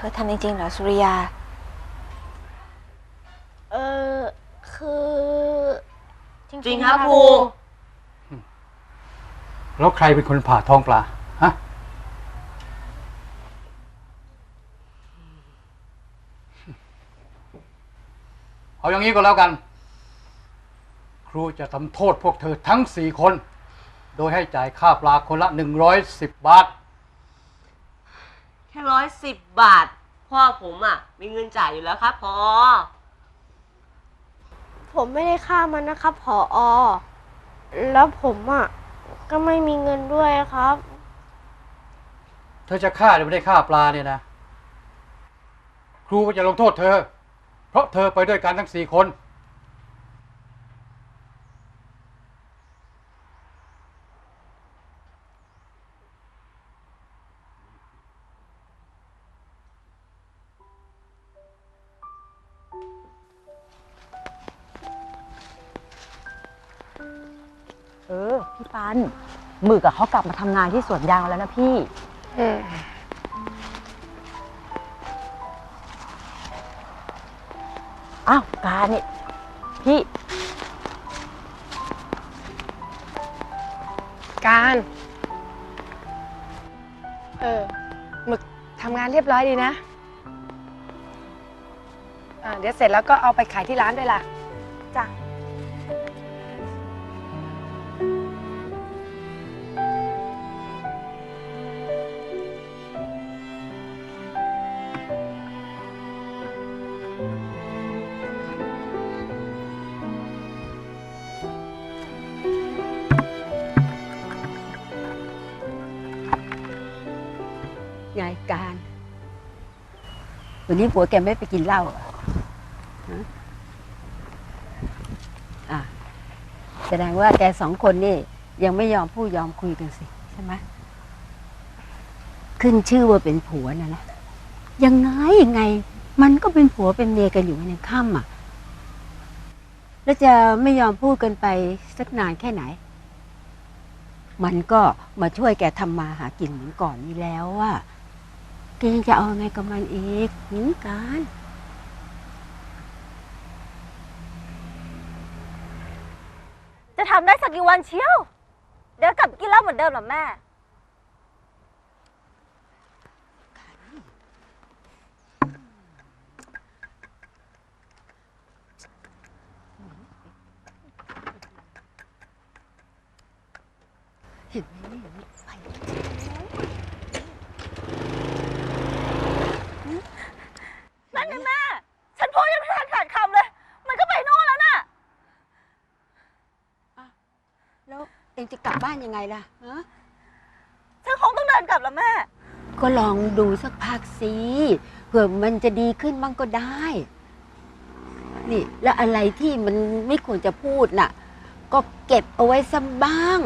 ธอทำจริงๆเหรอสุริยา เออคือจริงจริงครับครู แล้วใครเป็นคนผ่าท้องปลา ฮะ เอาอย่างนี้ก็แล้วกัน ครูจะทำโทษพวกเธอทั้งสี่คน โดยให้จ่ายค่าปลาคนละหนึ่งร้อยสิบบาท แค่ร้อยสิบบาท พ่อผมอะ มีเงินจ่ายอยู่แล้วครับพอผมไม่ได้ฆ่ามันนะครับผออแล้วผมอะก็ไม่มีเงินด้วยครับ เธอจะฆ่าหรือไม่ได้ฆ่าปลาเนี่ยนะ ครูก็จะลงโทษเธอ เพราะเธอไปด้วยกันทั้งสี่คน กอะเขากลับมาทำงานที่สวนยางแล้วนะพี่อ้าวการนี่พี่การ เออหมึกทำงานเรียบร้อยดีนะอ่าเดี๋ยวเสร็จแล้วก็เอาไปขายที่ร้านด้วยล่ะ จ้ะ วันนี้ผัวแกไม่ไปกินเหล้าอะแสดงว่าแกสองคนนี่ ยังไม่ยอมพูดยอมคุยกันสิ ใช่ไหมขึ้นชื่อว่าเป็นผัวนะนะยังไงยังไง มันก็เป็นผัวเป็นเมียกันอยู่ในค่ำอะ แล้วจะไม่ยอมพูดกันไปสักนานแค่ไหน มันก็มาช่วยแกทำมาหากินเหมือนก่อนนี้แล้วอะ แกจะเอาไงกับมันอีกหืมการจะทำได้สักกี่วันเชียว เดี๋ยวกลับไปกินเหล้าเหมือนเดิมเหรอแม่ เห็นไหมไปนั่ นไงแม่ ฉันพูดยังไม่ทันขาดคำเลย มันก็ไปโน่นแล้วน่ะ แล้วเองจะกลับบ้านยังไงล่ะฮะฉันคงต้องเดินกลับแล้วแม่ ก็ลองดูสักพักสิเผื่อมันจะดีขึ้นบ้างก็ได้ นี่ แล้วอะไรที่มันไม่ควรจะพูดน่ะ ก็เก็บเอาไว้สับ้าง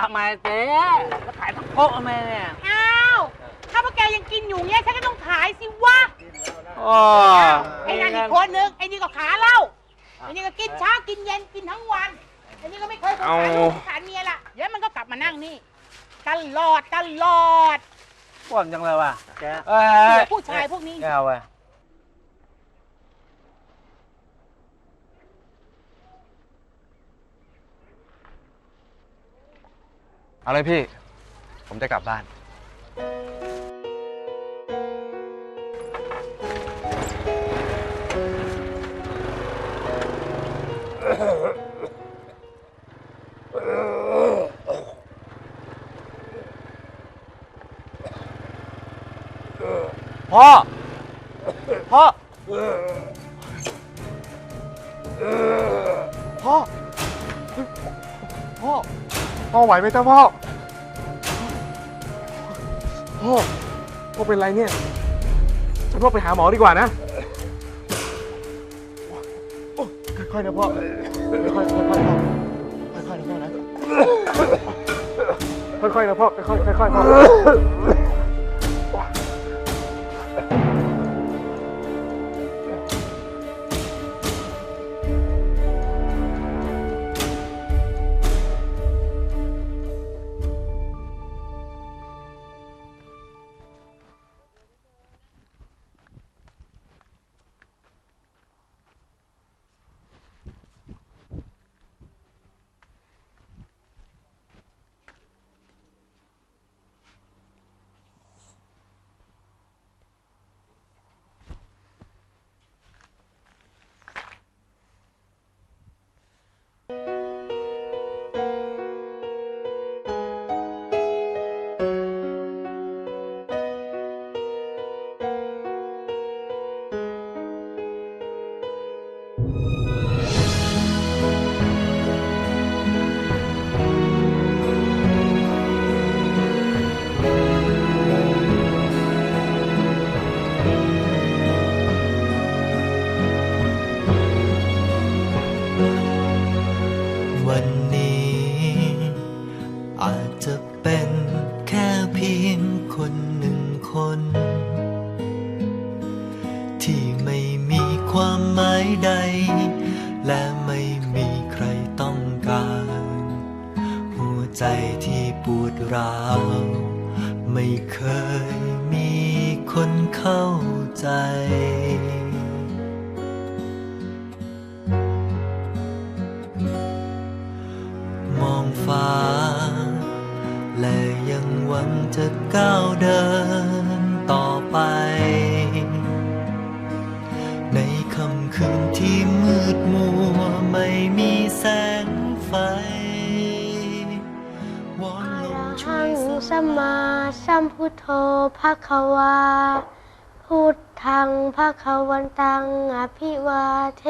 ทำไมเจ๊แล้วขายทั้งโต๊ะทำไมเนี่ย อ้าว ถ้าพวกแกยังกินอยู่เงี้ยฉันก็ต้องขายสิวะโอ้ไอ้นั่นอีกคนนึงไอ้นี่ก็ขาเหล้าไอ้นี่ก็กินเช้ากินเย็นกินทั้งวันไอ้นี่ก็ไม่เคยสงสารลูกสงสารเมียละเดี๋ยวมันก็กลับมานั่งนี่ตลอดตลอดบ่นจังเลยว่ะแกเดี๋ยวผู้ชายพวกนี้ แกเอาไว้ เอาเลยพี่ ผมจะกลับบ้าน พ่อ พ่อ พ่อ พ่อ พ่อไหวไหมจ้าพ่อ พ่อ พ่อเป็นไรเนี่ย ฉันว่าไปหาหมอดีกว่านะค่อยๆนะพ่อค่อยๆค่อยๆค่อยๆนะพ่อค่อยๆนะพ่อ ค่อยๆค่อยๆพ่อ ใจ มองฟ้า และยังหวังจะก้าวเดินต่อไป ในค่ำคืนที่มืดมัวไม่มีแสงไฟวอนอะลระมช่หัวยงสสัมมาสัมพุทโธภะคะวาพุท ธังภะคะวันตังอภิวาเท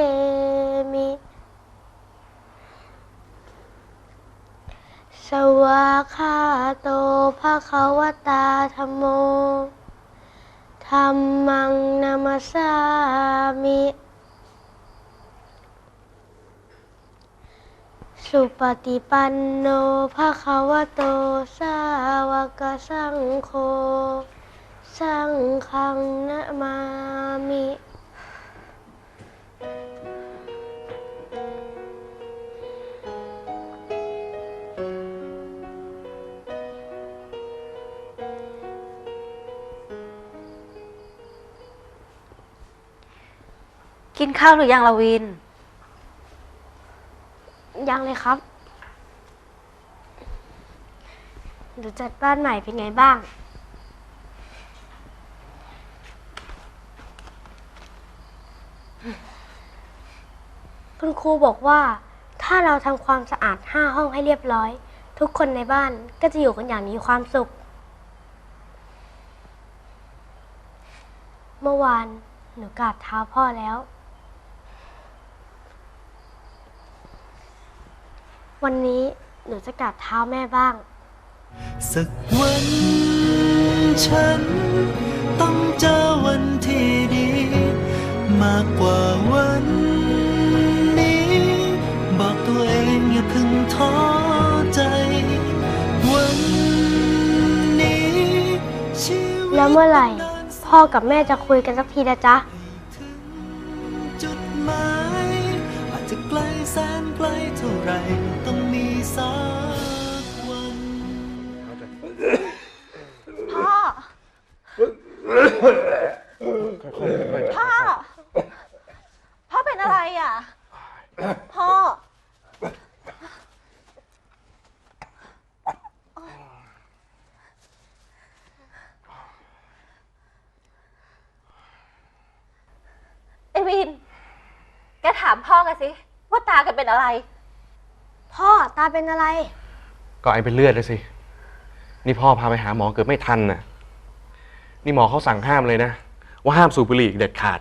มิ สวากาโตภะคะวตาธัมโมธัมมังนามัสสามิสุปฏิปันโนภะคะวะโต สาวกสังโฆ สังฆังนะมามิกินข้าวหรือยังละวิน ยังเลยครับหนูจัดบ้านใหม่เป็นไงบ้าง คุณครูบอกว่า ถ้าเราทำความสะอาดห้าห้องให้เรียบร้อย ทุกคนในบ้านก็จะอยู่กันอย่างมีความสุข เมื่อวานหนูกราบเท้าพ่อแล้ว วันนี้หนูจะกราบเท้าแม่บ้าง สักวันฉัน ต้องเจอวันที่ดี มากกว่าวัน ท้อใจ วันนี้ชีวิตแล้วเมื่อไหร่ พ่อกับแม่จะคุยกันสักทีนะจ๊ะถึงจุดหมายอาจจะไกลแสนไกลเท่าไรต้องมีสักวัน พ่อ พ่อ พ่อเป็นอะไรอะ พ่อ วิน แกถามพ่อกันสิ ว่าตาแกันเป็นอะไร พ่อตาเป็นอะไร ก็ไอเป็นเลือดเลยสิ นี่พ่อพาไปหาหมอเกือบไม่ทันน่ะ นี่หมอเขาสั่งห้ามเลยนะ ว่าห้ามสูบบุหรี่อีกเด็ดขาด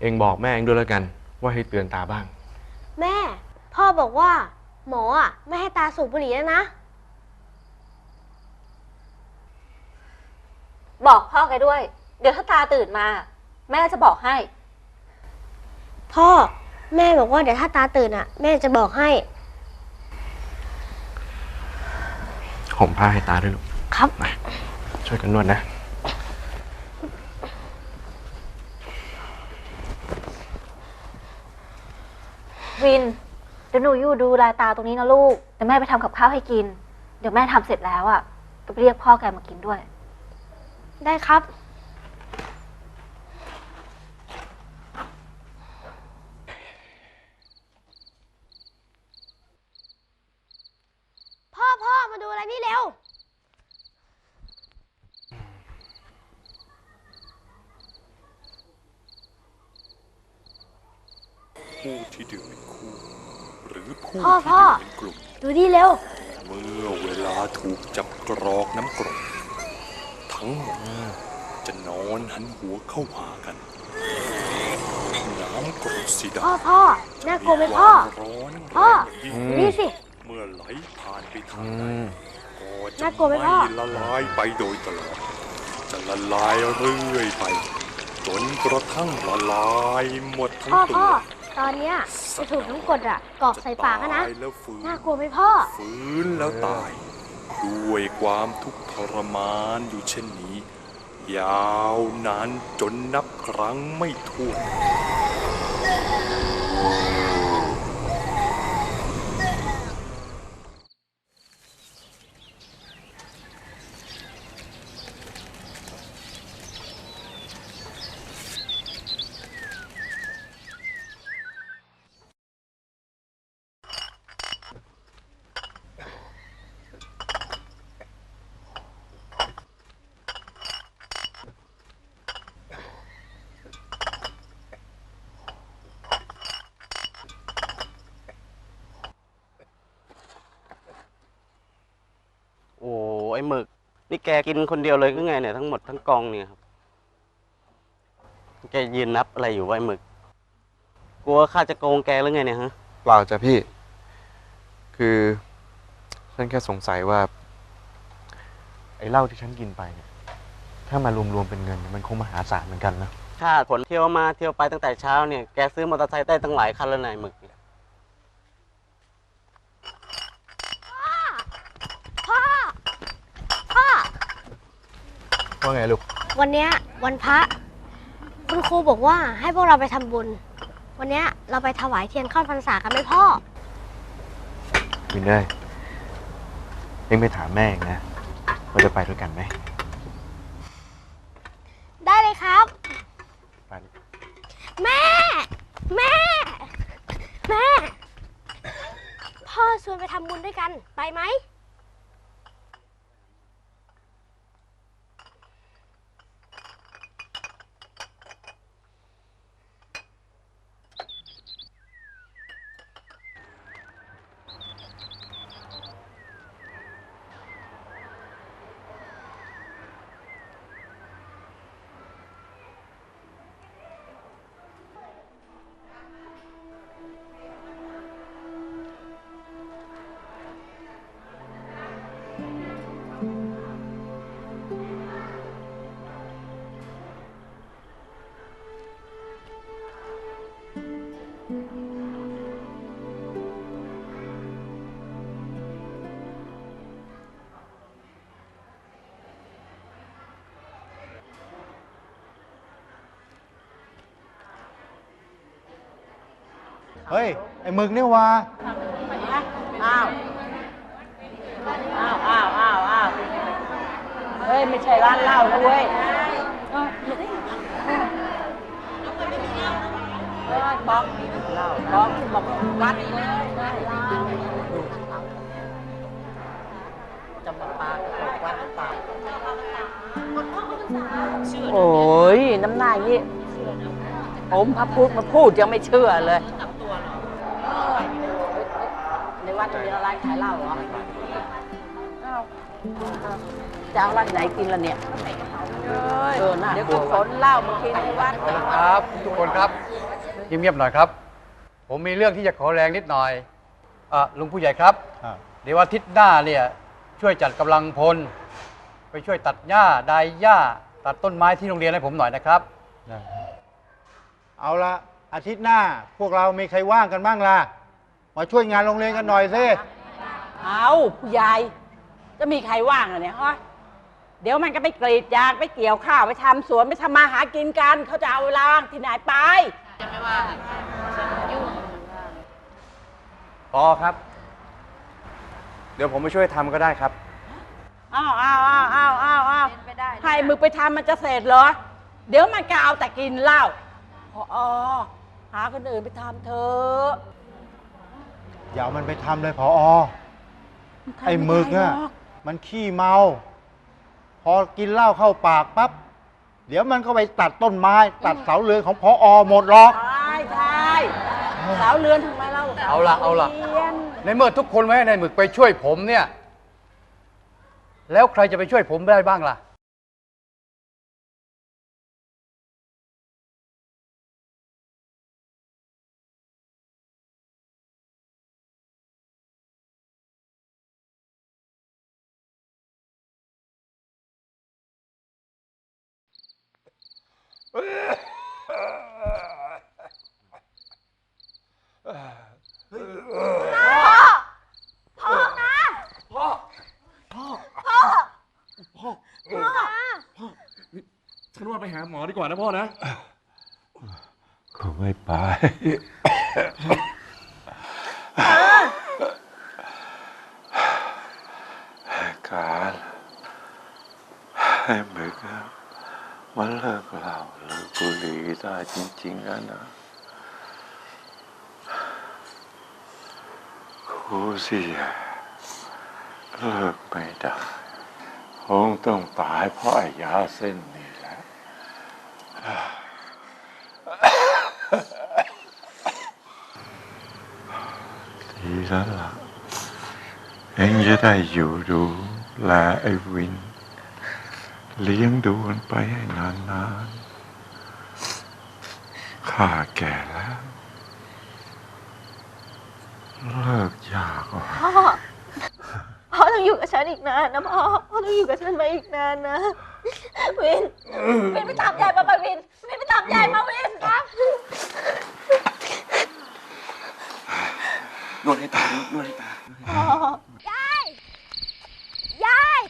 เองบอกแม่เองด้วยแล้วกัน ว่าให้เตือนตาบ้าง แม่ พ่อบอกว่า หมออะไม่ให้ตาสูบบุหรี่แล้วนะ บอกพ่อแกด้วย เดี๋ยวถ้าตาตื่นมา แม่จะบอกให้ พ่อแม่บอกว่าเดี๋ยวถ้าตาตื่นอะ แม่จะบอกให้ ห่มผ้าให้ตาด้วยลูกครับ มาช่วยกันนวดนะ วิน เดี๋ยวหนูอยู่ดูแลตาตรงนี้นะลูก เดี๋ยวแม่ไปทำกับข้าวให้กิน เดี๋ยวแม่ทำเสร็จแล้วอะก็ไปเรียกพ่อแกมากินด้วย ได้ครับ พ่อพ่อมาดูอะไรนี่เร็ว ผู้ที่ดื่มเป็นคู่ หรือผู้ พ่อ ที่ พ่อ ดื่มเป็นกลุ่ม ดูนี่เร็ว เมื่อเวลาถูกจับกรอกน้ำกรด ทั้งหมดจะนอนหันหัวเข้าหากัน น้ำกรดสีดำพ่อพ่อน่ากลัวไหมพ่อความร้อนพ่อแรงยิ่งนี่สิ เมื่อไหลผ่านไปทางอืใดมก็จะน่ากลัวไหมพ่อไม่ละลายไปโดยตลอด จะละลายเรื่อยไปจนกระทั่งละลายหมดทั้งพ่อตัพ่อวตอนเนี้ยจะถูกน้ำกรดอะกรอกใส่ปากอะนะตายแล้วฟื้นน่ากลัวไหมพ่อฟื้นแล้วตาย ด้วยความทุกข์ทรมานอยู่เช่นนี้ ยาวนานจนนับครั้งไม่ถ้วน โอ้ ไอ้หมึก นี่แกกินคนเดียวเลยก็ไงเนี่ยทั้งหมดทั้งกองเนี่ยครับแกยืนนับอะไรอยู่วะไอ้หมึก กลัวข้าจะโกงแกหรือไงเนี่ยฮะเปล่าจ้ะพี่ คือฉันแค่สงสัยว่า ไอ้เหล้าที่ฉันกินไปเนี่ยถ้ามารวมๆเป็นเงินเนี่ยมันคงมหาศาลเหมือนกันนะ ข้าผลเที่ยวมาเที่ยวไปตั้งแต่เช้าเนี่ย แกซื้อมอเตอร์ไซค์ได้ตั้งหลายคันแล้วนายหมึก พ่อ พ่อ ว่าไงลูก วันเนี้ยวันพระคุณครูบอกว่าให้พวกเราไปทำบุญ วันเนี้ยเราไปถวายเทียนเข้าพรรษากันไหมพ่อ วินเนอร์เอ็งไปถามแม่เองนะว่าจะไปด้วยกันไหมได้เลยครับ ไปลูกแม่ แม่ แม่ พ่อชวนไปทำบุญด้วยกัน ไปไหม เฮ้ย ไอ้หมึกนี่ว่าอ้าว อ้าวอ้าวอ้าวอ้าวเฮ้ย ไม่ใช่ร้านเหล้านะเว้ยเฮ้ยบอกบอกบอกวัดจะมาปากวัดปากโอ้ยน้ำหน้ายี่ผมพระพุทธมาพูดยังไม่เชื่อเลย ในวัดจะมีร้านขายเหล้าเหรอจะเอาร้านไหนกินละเนี่ย เออน่าเดี๋ยวก็ขนเหล้ามากินในวัดครับทุกคนครับเงียบๆหน่อยครับ ผมมีเรื่องที่จะขอแรงนิดหน่อยอะลุงผู้ใหญ่ครับเดี๋ยวอาทิตย์หน้าเนี่ยช่วยจัดกำลังพล ไปช่วยตัดหญ้าดายหญ้า ตัดต้นไม้ที่โรงเรียนให้ผมหน่อยนะครับเอาละอาทิตย์หน้าพวกเรามีใครว่างกันบ้างล่ะ มาช่วยงานโรงเรียนกันหน่อยสิเอาผู้ใหญ่จะมีใครว่างเหรอเนี่ยฮะเดี๋ยวมันก็ไปกรีดยางไปเกี่ยวข้าวไปทำสวนไปทำมาหากินกันเขาจะเอาเวลาว่างที่ไหนไปพอครับ เดี๋ยวผมไปช่วยทำก็ได้ครับ อ้าวอ้าวอ้าวอ้าวอ้าวอ้าวให้มึงไปทำมันจะเสร็จเหรอ เดี๋ยวมันก็เอาแต่กินเหล้าพออหาคนอื่นไปทำเถอะ อย่าเอามันไปทำเลยพออนทำไอ้หมึกด้อะรมันขี้เมา พอกินเหล้าเข้าปากปั๊บเดี๋ยวมันก็ไปตัดต้นไม้ ตัดเสาเรือนของพออหมดหรอก ใช่ใช่สาวเรือนทำไมเล่าเอาละเอาละเรียนในเมื่อทุกคนไม่ให้นายหมึกไปช่วยผมเนี่ย แล้วใครจะไปช่วยผมได้บ้างล่ะ ฉันว่าไปหาหมอดีกว่านะพ่อนะกูไม่ไป การให้หมึกอะ มันเลิกเหล้าเลิกบุหรี่ได้จริง ๆ แล้วนะกูสิเลิกไม่ได้คงต้องตายเพราะไอ้ยาเส้นนี่แหละดีแล้วล่ะเองจะได้อยู่ดูแลไอ้วิน เลี้ยงดูมันไปให้นานๆ ข้าแก่แล้ว เลิกยากอะพ่อพ่อต้องอยู่กับฉันอีกนานนะพ่อพ่อต้องอยู่กับฉันมาอีกนานนะ วิน วินไปตามยายมาไปวิน วินไปตามยายมาวินครับนวดให้ตานวดให้ตาพ่อยาย ยาย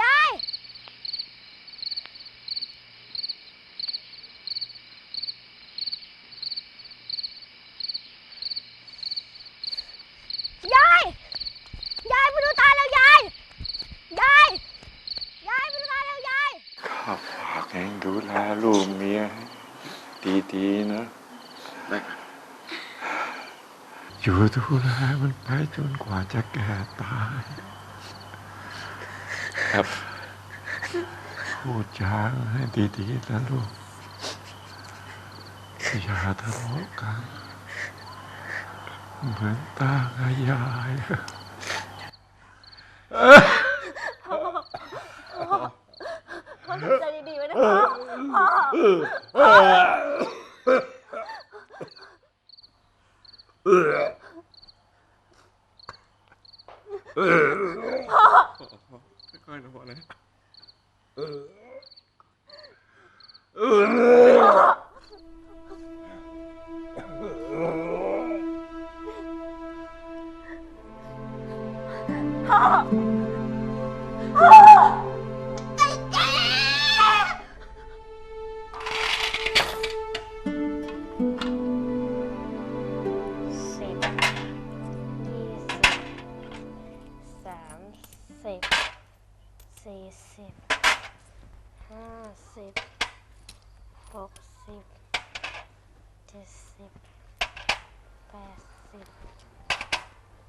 ยาย ยาย ยายมาดูตาแล้วยาย ยาย ยายมาดูตาแล้วยาย ข้าฝากเองดูแลลูกเมียให้ดีๆนะ อยู่ ดูแลมันไปจนกว่าจะแก่ตาย ครับ พูดจาให้ดีๆนะลูกอย่าทะเลาะกัน เหมือนตากับยายพ่อพ่อพ่อทำใจดีๆไว้นะพ่อพ่อพ่อ ค่อยๆนะพ่อนะ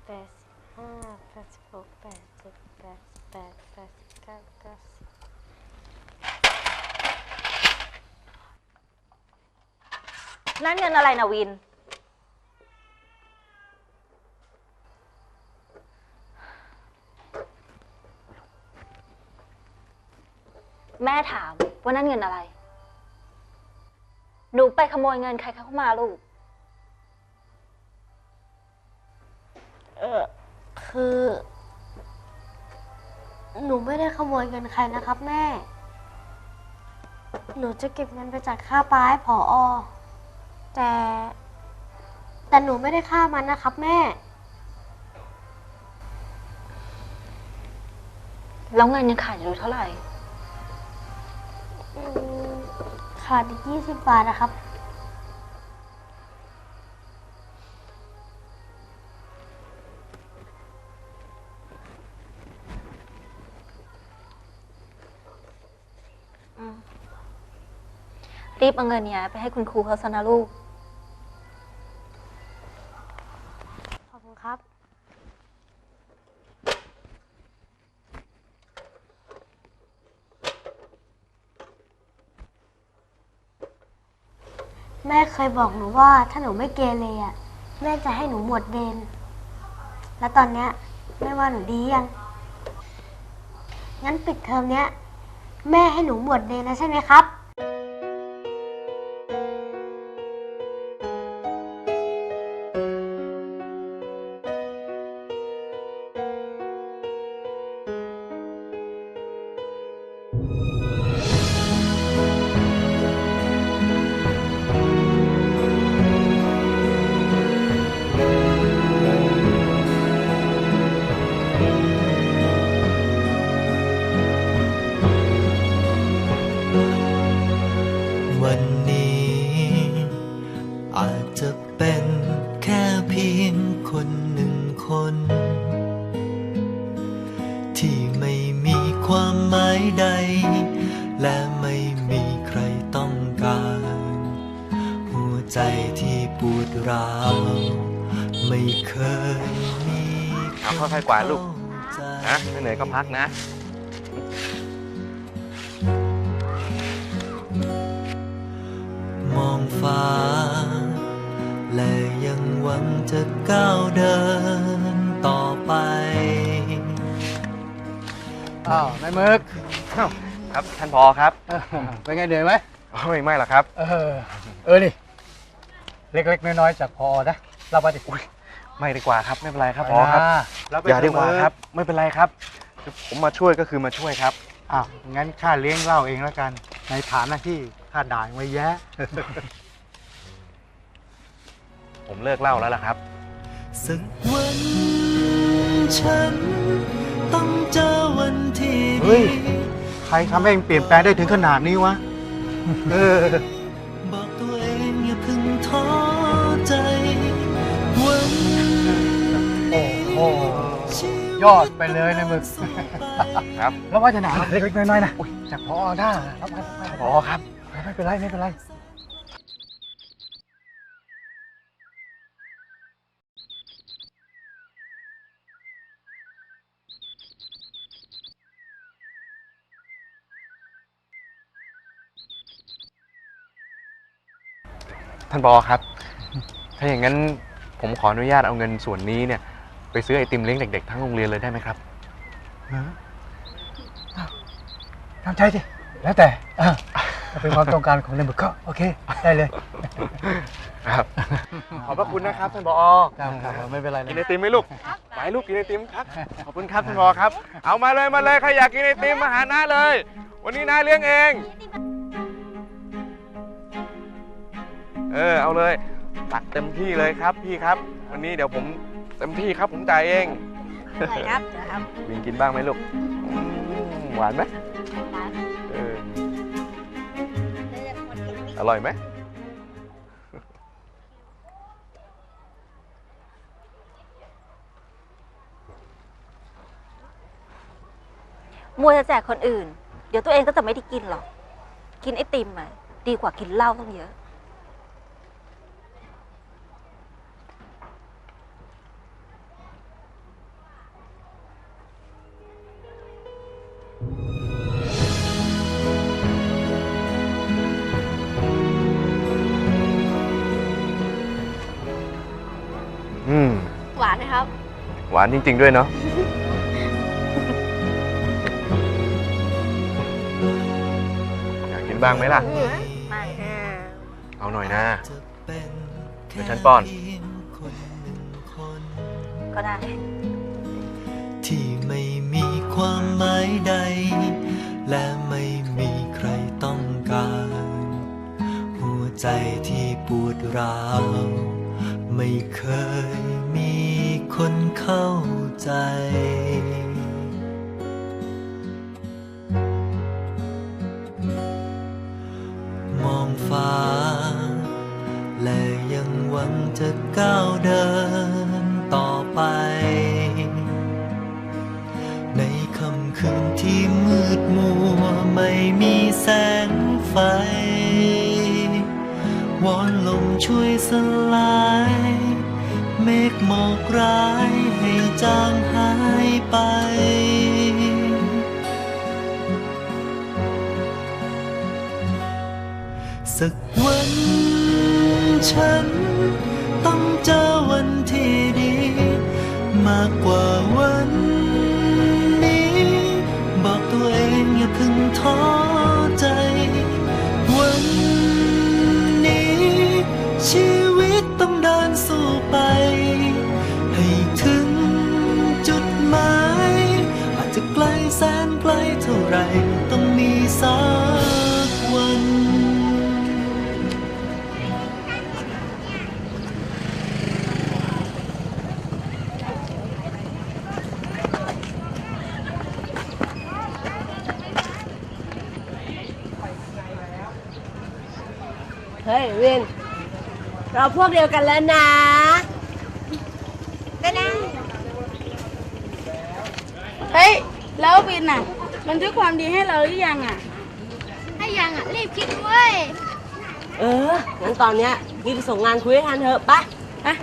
ปดสิบห้าแปดสิบหกแปดสิบแปดแปดแปดสิบเก้าเก้าสิบนั่นเงินอะไรนะวิน แม่ถามว่านั่นเงินอะไร หนูไปขโมยเงินใครเข้ามาลูก คือ หนูไม่ได้ขโมยเงินใครนะครับแม่ หนูจะเก็บเงินไปจ่ายค่าปลาให้ผออแต่ แต่หนูไม่ได้ฆ่ามันนะครับแม่ แล้วเงินยังขาดอยู่เท่าไหร่ อืมขาดอีกยี่สิบบาทนะครับ รีบเอาเงินเนี้ยไปให้คุณครูเขาซะนะลูก ขอบคุณครับ แม่เคยบอกหนูว่าถ้าหนูไม่เกเรอะแม่จะให้หนูหมวดเวรแล้วตอนเนี้ยแม่ว่าหนูดียัง งั้นปิดเทอมเนี้ย แม่ให้หนูหมวดเวรนะใช่ไหมครับ เอาค่อยๆกวาดลูกนะเหนื่อยก็พักนะมองฟ้า และยังหวังจะก้าวเดินต่อไป อ้าวนายมึกครับท่านพอครับเป็นไงเหนื่อยไหมไม่ไม่หรอกครับ เออ เออนี่เล็กๆ น้อยๆ จากพอนะรับมาดิ ไม่ดีกว่าครับไม่เป็นไรครับพอครับรับไปอย่าดีกว่าเสมอครับ ไม่เป็นไรครับคือผมมาช่วยก็คือมาช่วยครับอ้าวงั้นข้าเลี้ยงเหล้าเองแล้วกัน ในฐานะที่ข้าด่างไว้แยะผมเลิกเหล่าแล้วล่ะครับสักวันฉันต้องเจอวันที่เฮ้ดียใครทำให้เองเปลี่ยนแปลงได้ถึงขนาดนี้วะ เออ ยอดไปเลยนายมึก ครับ แล้วว่าจะหนาเล็กๆน้อยๆนะจากพอหน้ารับมารับมาพอครับ ไม่เป็นไรไม่เป็นไรท่านพอครับ ถ้าอย่างนั้นผมขออนุญาตเอาเงินส่วนนี้เนี่ย ไปซื้อไอติมเลี้ยงเด็กๆทั้งโรงเรียนเลยได้ไหมครับทำใจสิ แล้วแต่อะถ้าเป็นความต้องการของนายมึกก็โอเค ได้เลย ครับ ขอบพระคุณนะครับท่านผอครับครับไม่เป็นไรกินไอติมไหมลูกไปลูกกินไอติมครับ ขอบคุณครับท่านผอครับ เอามาเลยมาเลยใครอยากกินไอติมมาหาน้าเลย วันนี้น้าเลี้ยงเอง เออเอาเลยตักเต็มที่เลยครับพี่ครับ วันนี้เดี๋ยวผม เต็มที่ครับผมจ่ายเองไหนครับครับวินกินบ้างไหมลูกอืมหวานไหมเอออร่อยไหมมัวจะแจกคนอื่น เดี๋ยวตัวเองก็จะไม่ได้กินหรอก กินไอติมอะดีกว่ากินเหล้าต้องเยอะ อืม หวานนะครับ หวานจริง ๆ ด้วยเนาะ อยากกินบ้างไหมล่ะ ไม่เอาหน่อยนะ เดี๋ยวฉันป้อน ก็ได้ หมายใด และไม่มีใครต้องการ หัวใจที่ปวดร้าว ไม่เคยมีคนเข้าใจมองฟ้า ช่วยสลาย เมฆหมอกร้ายให้จาง พวกเดียวกันแล้วนะเฮ้ย แล้วบินอะ มันด้วยความดีให้เราหรือยังอะ ให้ยังอะ รีบคิดด้วย เอองั้นตอนเนี้ยวินส่งงานคุยให้ทันเถอะไปะเฮ้